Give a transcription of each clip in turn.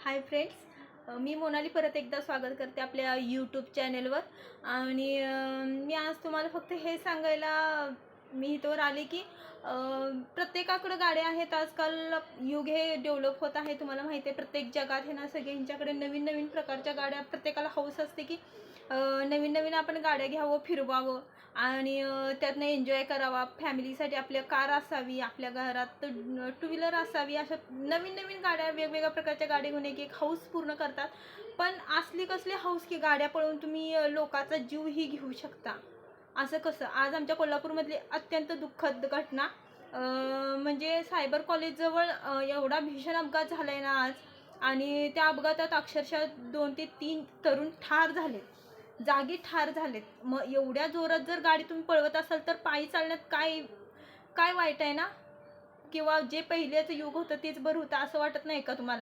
Hi friends मी मोनाली परत एकदा स्वागत करते आपल्या यूट्यूब चॅनेलवर आणि मी आज तुम्हाला फक्त हे सांगायला मी इथवर आले की प्रत्येकाकडं गाड्या आहेत. आजकाल युग हे डेव्हलप होत आहे. तुम्हाला माहिती आहे प्रत्येक जगात हे ना सगळ्यांच्याकडे नवीन नवीन प्रकारच्या गाड्या प्रत्येकाला हौस असते की नवीन नवीन आपण गाड्या घ्यावं फिरवावं. आणि त्यातनं एन्जॉय करावा. फॅमिलीसाठी आपल्या कार असावी आपल्या घरात टू व्हीलर असावी. अशा नवीन नवीन गाड्या वेगवेगळ्या प्रकारच्या गाड्या घेऊन एक एक हौस पूर्ण करतात. पण असली कसली हौस की गाड्या पळून तुम्ही लोकाचा लोकांचा जीवही घेऊ शकता. असं कसं आज आमच्या कोल्हापूरमधली अत्यंत दुःखद घटना म्हणजे सायबर कॉलेजजवळ एवढा भीषण अपघात झाला आहे ना आज आणि त्या अपघातात अक्षरशः दोन ते तीन तरुण ठार झाले जागी ठार झालेत. मग एवढ्या जोरात जर गाडी तुम्ही पळवत असाल तर पायी चालण्यात काय काय वाईट आहे ना? किंवा जे पहिल्याचं युग होतं तेच बरं होतं असं वाटत नाही का तुम्हाला?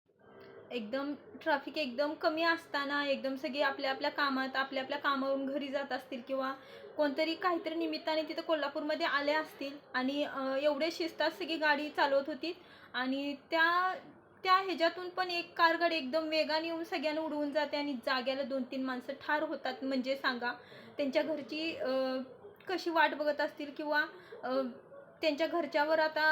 एकदम ट्रॅफिक एकदम कमी असताना एकदम सगळे आपल्या आपल्या कामात आपल्या आपल्या कामावरून घरी जात असतील किंवा कोणतरी काहीतरी निमित्ताने तिथं कोल्हापूरमध्ये आले असतील आणि एवढे शिस्तात सगळी गाडी चालवत होती आणि त्या त्या ह्याच्यातून पण एक कार एकदम वेगाने येऊन सगळ्यांना उडवून जाते आणि जाग्याला दोन तीन माणसं ठार होतात. म्हणजे सांगा त्यांच्या घरची कशी वाट बघत असतील किंवा त्यांच्या घरच्यावर आता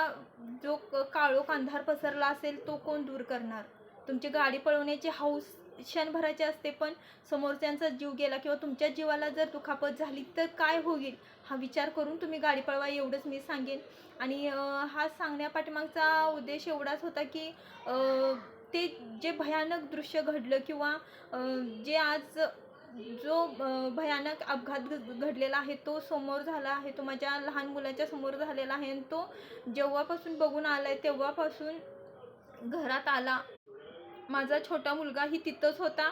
जो क- काळोख अंधार पसरला असेल तो कोण दूर करणार? तुमची गाडी पळवण्याची हौस क्षणभराची असते पण समोरच्यांचा जीव गेला किंवा तुमच्या जीवाला जर दुखापत झाली तर काय होईल? हा विचार करून तुम्ही गाडी पळवा एवढंच मी सांगेन. आणि हा सांगण्यापाठीमागचा उद्देश एवढाच होता की ते जे भयानक दृश्य घडलं किंवा जे आज जो भयानक अपघात घ- घडलेला आहे तो समोर झाला आहे तो माझ्या लहान मुलाच्या समोर झालेला आहे आणि तो जेव्हापासून बघून आला आहे तेव्हापासून घरात आला. माझा छोटा मुलगाही तिथंच होता.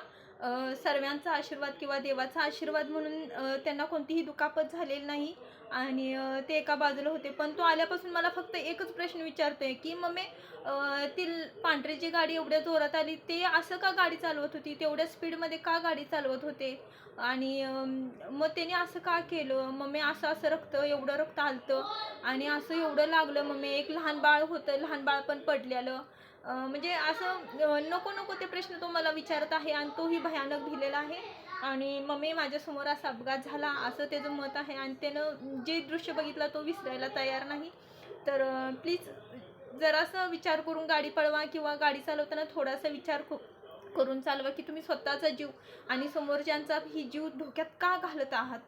सर्वांचा आशीर्वाद किंवा देवाचा आशीर्वाद म्हणून त्यांना कोणतीही दुखापत झालेली नाही. आणि ते एका बाजूला होते. पण तो आल्यापासून मला फक्त एकच प्रश्न विचारतो आहे की मम्मी ती पांढरीची गाडी एवढ्या जोरात आली ते असं का गाडी चालवत होती? तेवढ्या स्पीडमध्ये का गाडी चालवत होते? आणि मग त्याने असं का केलं? मम्मी असं असं रक्त एवढं रक्त आलतं आणि असं एवढं लागलं मम्मी. एक लहान बाळ होतं. लहान बाळ पण पडलेलं. म्हणजे असं नको नको ते प्रश्न तो मला विचारत आहे आणि तोही भयानक भिलेला आहे. आणि मम्मी माझ्यासमोर असा अपघात झाला असं त्याचं मत आहे आणि त्यानं जे दृश्य बघितलं तो विसरायला तयार नाही. तर प्लीज जरासं विचार करून गाडी पळवा किंवा गाडी चालवताना थोडासा विचार क- करून चालवा की तुम्ही स्वतःचा जीव आणि समोरच्यांचा ही जीव धोक्यात का घालत आहात?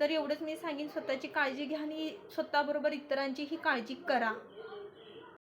तर एवढंच मी सांगेन स्वतःची काळजी घ्या आणि स्वतःबरोबर इतरांचीही काळजी करा.